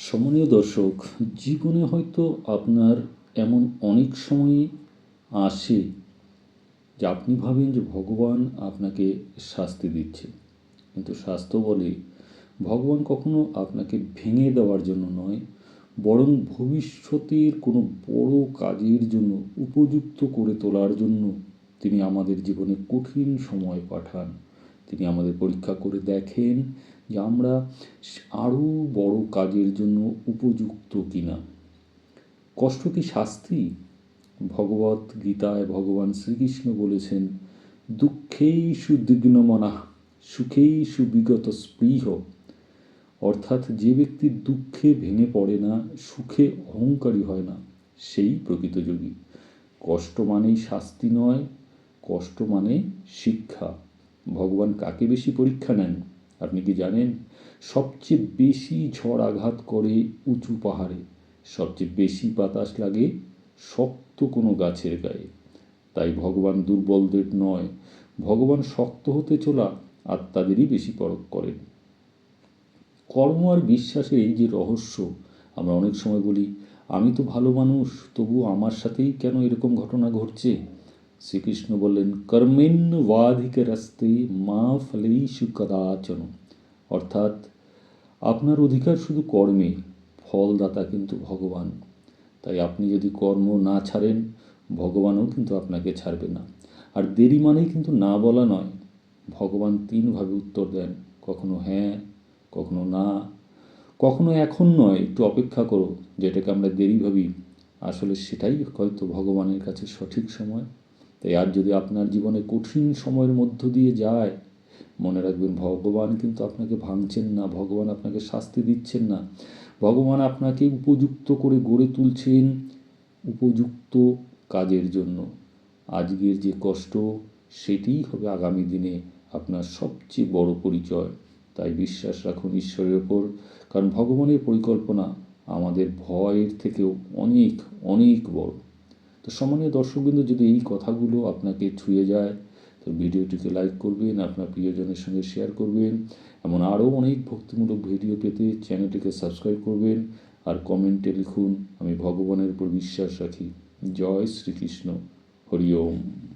সম্মানীয় দর্শক, জীবনে হয়তো আপনার এমন অনেক সময়ই আসে যে আপনি ভাবেন যে ভগবান আপনাকে শাস্তি দিচ্ছে। কিন্তু শাস্ত্র বলে ভগবান কখনো আপনাকে ভেঙে দেওয়ার জন্য নয়, বরং ভবিষ্যতের কোনো বড় কাজের জন্য উপযুক্ত করে তোলার জন্য তিনি আমাদের জীবনে কঠিন সময় পাঠান। তিনি আমাদের পরীক্ষা করে দেখেন যে আমরা আরও বড় কাজের জন্য উপযুক্ত কিনা। কষ্ট কি শাস্তি? ভগবত গীতায় ভগবান শ্রীকৃষ্ণ বলেছেন, দুঃখেই সুদিগ্নমনা সুখেই সুবিগত স্পৃহ। অর্থাৎ যে ব্যক্তি দুঃখে ভেঙে পড়ে না, সুখে অহংকারী হয় না, সেই প্রকৃত যোগী। কষ্ট মানেই শাস্তি নয়, কষ্ট মানে শিক্ষা। ভগবান কাকে বেশি পরীক্ষা নেন? আপনি কি জানেন? সবচেয়ে বেশি ঝড় আঘাত করে উঁচু পাহাড়ে। সবচেয়ে বেশি বাতাস লাগে শক্ত কোনো গাছের গায়ে। তাই ভগবান দুর্বলদের নয়, ভগবান শক্ত হতে চলা আত্মাদেরই বেশি পরক করেন। কর্ম আর বিশ্বাসের এই যে রহস্য, আমরা অনেক সময় বলি, আমি তো ভালো মানুষ তবু আমার সাথেই কেন এরকম ঘটনা ঘটছে? শ্রীকৃষ্ণ বললেন কর্মেন বাধিকে রাস্তে মা ফলেই সুকদাচন অর্থাৎ, আপনার অধিকার শুধু কর্মে, ফলদাতা কিন্তু ভগবান। তাই আপনি যদি কর্ম না ছাড়েন, ভগবানও কিন্তু আপনাকে ছাড়বে না। আর দেরি মানেই কিন্তু না বলা নয়। ভগবান তিনভাবে উত্তর দেন, কখনো হ্যাঁ কখনো না। কখনো এখন নয়, একটু অপেক্ষা করো। যেটাকে আমরা দেরি ভাবি, আসলে সেটাই হয়তো ভগবানের কাছে সঠিক সময়। তাই আর যদি আপনার জীবনে কঠিন সময়ের মধ্য দিয়ে যায়, মনে রাখবেন ভগবান কিন্তু আপনাকে ভাঙছেন না, ভগবান আপনাকে শাস্তি দিচ্ছেন না। ভগবান আপনাকে উপযুক্ত করে গড়ে তুলছেন উপযুক্ত কাজের জন্য। আজকের যে কষ্ট, সেটিই হবে আগামী দিনে আপনার সবচেয়ে বড় পরিচয়। তাই বিশ্বাস রাখুন ঈশ্বরের ওপর, কারণ ভগবানের পরিকল্পনা আমাদের ভয়ের থেকেও অনেক অনেক বড়। তো সম্মানীয় দর্শকবৃন্দ, যদি এই কথাগুলো আপনাকে ছুঁয়ে যায়, তো ভিডিওটিকে লাইক করবেন, আপনার প্রিয়জনের সঙ্গে শেয়ার করবেন, এমন আরও অনেক ভক্তিমূলক ভিডিও পেতে চ্যানেলটিকে সাবস্ক্রাইব করবেন আর কমেন্টে লিখুন, আমি ভগবানের উপর বিশ্বাস রাখি। জয় শ্রীকৃষ্ণ। হরি ওম।